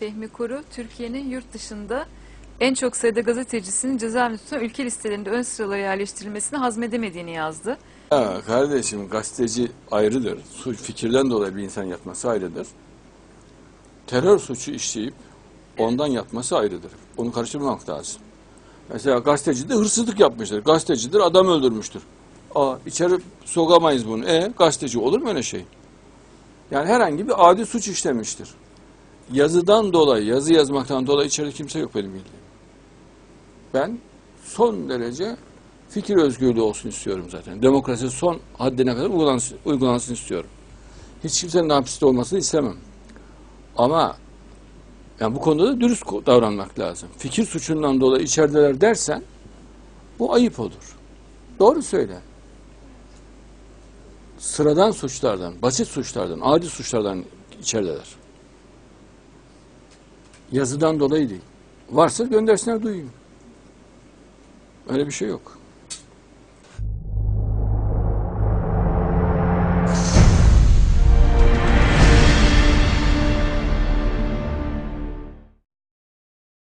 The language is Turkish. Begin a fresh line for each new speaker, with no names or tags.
Fehmi Koru, Türkiye'nin yurt dışında en çok sayıda gazetecisinin cezaevinde tutulan ülke listelerinde ön sıralara yerleştirilmesini hazmedemediğini yazdı.
Ya kardeşim gazeteci ayrıdır. Suç fikirden dolayı bir insan yatması ayrıdır. Terör suçu işleyip ondan yatması ayrıdır. Onu karıştırmamak lazım. Mesela gazeteci de hırsızlık yapmıştır. Gazetecidir adam öldürmüştür. Aa, içeri sokamayız bunu. E gazeteci olur mu öyle şey? Yani herhangi bir adi suç işlemiştir. Yazıdan dolayı, yazı yazmaktan dolayı içeride kimse yok benim bildiğim. Ben son derece fikir özgürlüğü olsun istiyorum zaten. Demokrasi son haddine kadar uygulansın, uygulansın istiyorum. Hiç kimsenin hapiste olmasını istemem. Ama yani bu konuda da dürüst davranmak lazım. Fikir suçundan dolayı içerideler dersen bu ayıp olur. Doğru söyle. Sıradan suçlardan, basit suçlardan, adi suçlardan içerideler. Yazıdan dolayı değil. Varsa göndersinler duyayım. Öyle bir şey yok.